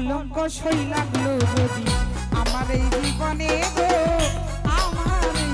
কলঙ্ক সই লাগল যদি। আমার এই জীবনে গো আমার এই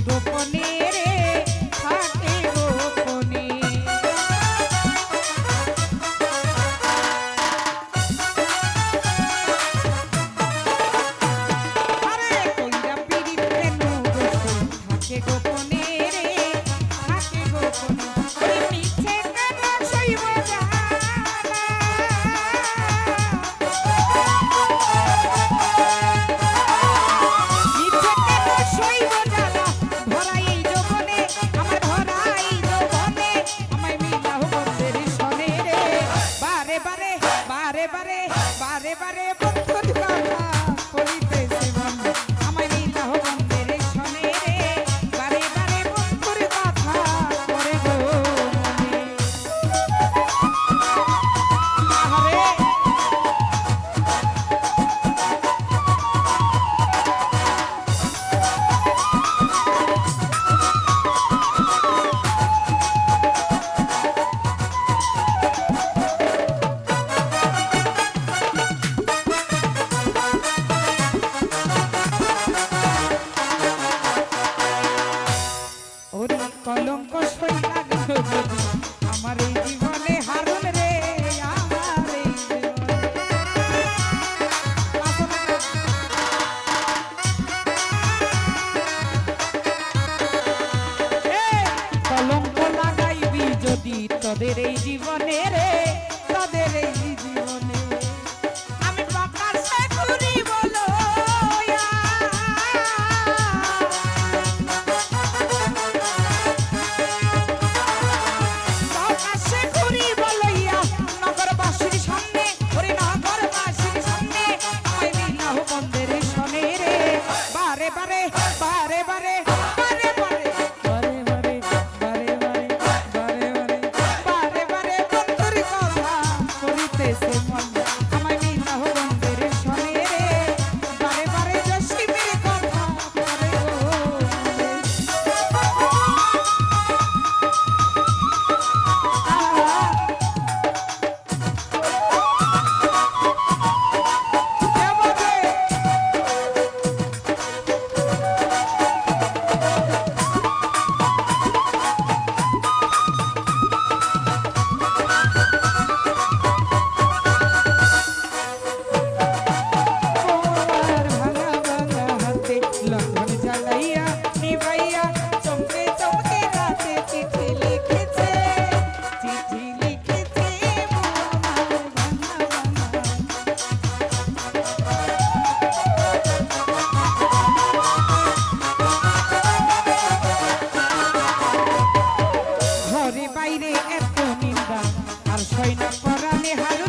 গোপনে তোদের এই জীবনে রে। এত আর সৈন্য পরাণে হারু